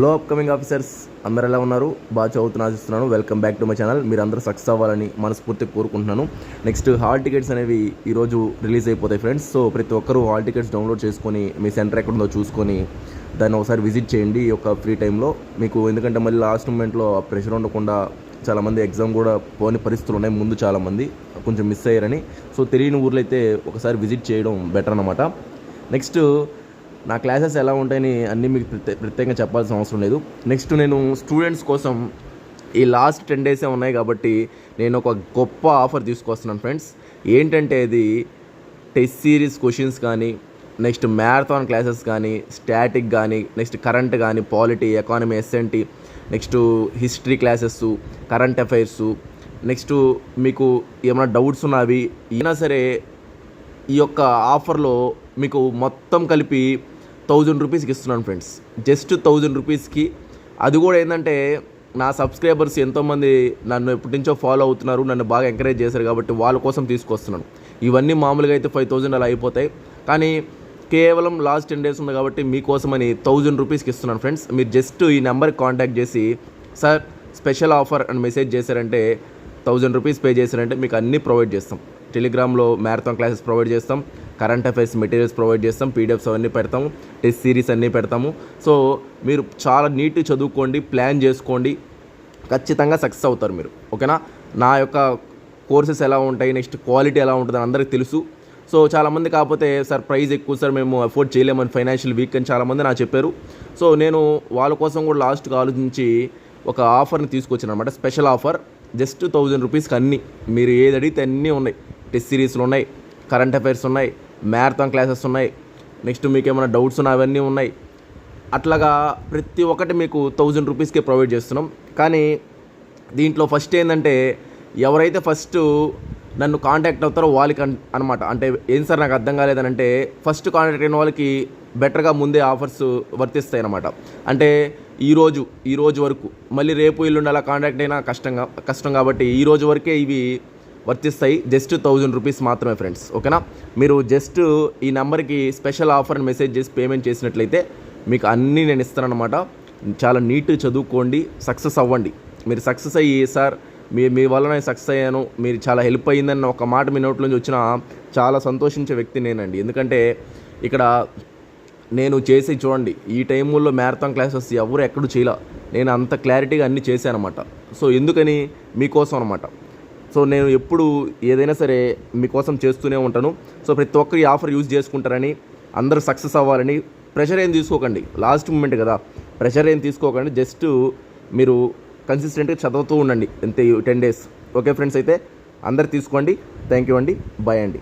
లో upcoming officers అందరు ఎలా ఉన్నారు? బాగా చదువుతున్నా ఆశిస్తున్నాను. Welcome back to my channel మీరు అందరూ సక్సెస్ అవ్వాలని మనస్ఫూర్తిగా కోరుకుంటున్నాను. నెక్స్ట్ హాల్ టికెట్స్ అనేవి ఈరోజు రిలీజ్ అయిపోతాయి ఫ్రెండ్స్ సో ప్రతి ఒక్కరూ హాల్ టికెట్స్ డౌన్లోడ్ చేసుకొని మీ సెంటర్ ఎక్కడ ఉందో చూసుకొని దాన్ని ఒకసారి విజిట్ చేయండి ఈ యొక్క ఫ్రీ టైంలో మీకు ఎందుకంటే మళ్ళీ లాస్ట్ మూమెంట్లో ఆ ప్రెషర్ ఉండకుండా చాలామంది ఎగ్జామ్ కూడా పోని పరిస్థితులు ఉన్నాయి ముందు చాలామంది కొంచెం మిస్ అయ్యారని. సో తెలియని ఊర్లో అయితే ఒకసారి విజిట్ చేయడం బెటర్ అనమాట నెక్స్ట్ నా క్లాసెస్ ఎలా ఉంటాయని అన్నీ మీకు ప్రత్యే ప్రత్యేకంగా చెప్పాల్సిన అవసరం లేదు. నెక్స్ట్ నేను స్టూడెంట్స్ కోసం ఈ లాస్ట్ టెన్ డేసే ఉన్నాయి కాబట్టి నేను ఒక గొప్ప ఆఫర్ తీసుకొస్తున్నాను ఫ్రెండ్స్ ఏంటంటే ఇది టెస్ట్ సిరీస్ క్వశ్చన్స్ కానీ నెక్స్ట్ మ్యారథాన్ క్లాసెస్ కానీ స్టాటిక్ కానీ నెక్స్ట్ కరెంట్ కానీ polity economy S N T next history classes current affairs next మీకు ఏమైనా డౌట్స్ ఉన్నవి అయినా సరే ఈ యొక్క ఆఫర్లో మీకు మొత్తం కలిపి థౌజండ్ రూపీస్కి ఇస్తున్నాను ఫ్రెండ్స్. జస్ట్ థౌజండ్ రూపీస్కి. అది కూడా ఏంటంటే నా సబ్స్క్రైబర్స్ ఎంతోమంది నన్ను ఎప్పటి నుంచో ఫాలో అవుతున్నారు నన్ను బాగా ఎంకరేజ్ చేశారు కాబట్టి వాళ్ళ కోసం తీసుకొస్తున్నాను. ఇవన్నీ మామూలుగా అయితే ఫైవ్ థౌజండ్ అలా అయిపోతాయి. కానీ కేవలం లాస్ట్ టెన్ డేస్ ఉంది కాబట్టి మీకోసమని థౌజండ్ రూపీస్కి ఇస్తున్నాను ఫ్రెండ్స్. మీరు జస్ట్ ఈ నెంబర్కి కాంటాక్ట్ చేసి సార్ స్పెషల్ ఆఫర్ అని మెసేజ్ చేశారంటే థౌజండ్ రూపీస్ పే చేశారంటే మీకు అన్నీ ప్రొవైడ్ చేస్తాం. టెలిగ్రామ్లో మ్యారథాన్ క్లాసెస్ ప్రొవైడ్ చేస్తాం. కరెంట్ అఫైర్స్ మెటీరియల్స్ ప్రొవైడ్ చేస్తాం. పీడిఎఫ్స్ అవన్నీ పెడతాము. టెస్ట్ సిరీస్ అన్నీ పెడతాము. సో మీరు చాలా నీట్ చదువుకోండి ప్లాన్ చేసుకోండి. ఖచ్చితంగా సక్సెస్ అవుతారు మీరు. ఓకేనా? నా యొక్క కోర్సెస్ ఎలా ఉంటాయి నెక్స్ట్ క్వాలిటీ ఎలా ఉంటుంది అని అందరికీ తెలుసు. సో చాలామంది కాకపోతే సార్ ప్రైస్ ఎక్కువ సార్ మేము అఫోర్డ్ చేయలేమని ఫైనాన్షియల్ వీక్ అని చాలామంది నాకు చెప్పారు. సో నేను వాళ్ళ కోసం కూడా లాస్ట్గా ఆలోచించి ఒక ఆఫర్ని తీసుకొచ్చాను అనమాట స్పెషల్ ఆఫర్. జస్ట్ థౌజండ్ రూపీస్కి అన్నీ. మీరు ఏది అడిగితే అన్నీ ఉన్నాయి. టెస్ట్ సిరీస్లు ఉన్నాయి కరెంట్ అఫైర్స్ ఉన్నాయి మ్యారథాన్ క్లాసెస్ ఉన్నాయి నెక్స్ట్ మీకు ఏమైనా డౌట్స్ ఉన్నాయి అవన్నీ ఉన్నాయి. అట్లాగా ప్రతి ఒక్కటి మీకు థౌజండ్ రూపీస్కే ప్రొవైడ్ చేస్తున్నాం. కానీ దీంట్లో ఫస్ట్ ఏంటంటే ఎవరైతే ఫస్ట్ నన్ను కాంటాక్ట్ అవుతారో వాళ్ళకి అన్- అనమాట అంటే ఏం సార్ నాకు అర్థం కాలేదని అంటే ఫస్ట్ కాంటాక్ట్ అయిన వాళ్ళకి బెటర్గా ముందే ఆఫర్స్ వర్తిస్తాయి అనమాట అంటే ఈరోజు ఈ రోజు వరకు. మళ్ళీ రేపు ఇల్లుండి అలా కాంటాక్ట్ అయినా కష్టంగా కష్టం కాబట్టి ఈ రోజు వరకే ఇవి వర్తిస్తాయి. జస్ట్ థౌజండ్ రూపీస్ మాత్రమే ఫ్రెండ్స్. ఓకేనా? మీరు జస్ట్ ఈ నెంబర్కి స్పెషల్ ఆఫర్ మెసేజ్ చేసి పేమెంట్ చేసినట్లయితే మీకు అన్నీ నేను ఇస్తానన్నమాట. చాలా నీట్గా చదువుకోండి సక్సెస్ అవ్వండి. మీరు సక్సెస్ అయ్యి సార్ మీ మీ వల్ల నేను సక్సెస్ అయ్యాను. మీరు చాలా హెల్ప్ అయ్యిందని ఒక మాట మీ నోట్లోంచి వచ్చిన చాలా సంతోషించే వ్యక్తి నేనండి. ఎందుకంటే ఇక్కడ నేను చేసి చూడండి ఈ టైముల్లో మ్యారథాన్ క్లాసెస్ ఎవరు ఎక్కడు చేయలే. నేను అంత క్లారిటీగా అన్నీ చేశాను అనమాట సో ఎందుకని? మీకోసం అనమాట సో నేను ఎప్పుడు ఏదైనా సరే మీకోసం చేస్తూనే ఉంటాను. సో ప్రతి ఒక్కరు ఈ ఆఫర్ యూజ్ చేసుకుంటారని అందరూ సక్సెస్ అవ్వాలని ప్రెషర్ ఏం తీసుకోకండి. లాస్ట్ మూమెంట్ కదా. ప్రెషర్ ఏం తీసుకోకండి. జస్ట్ మీరు కన్సిస్టెంట్గా చదువుతూ ఉండండి. అంతే టెన్ డేస్. ఓకే ఫ్రెండ్స్ అయితే అందరు తీసుకోండి. థ్యాంక్ యూ అండి. బాయ్ అండి.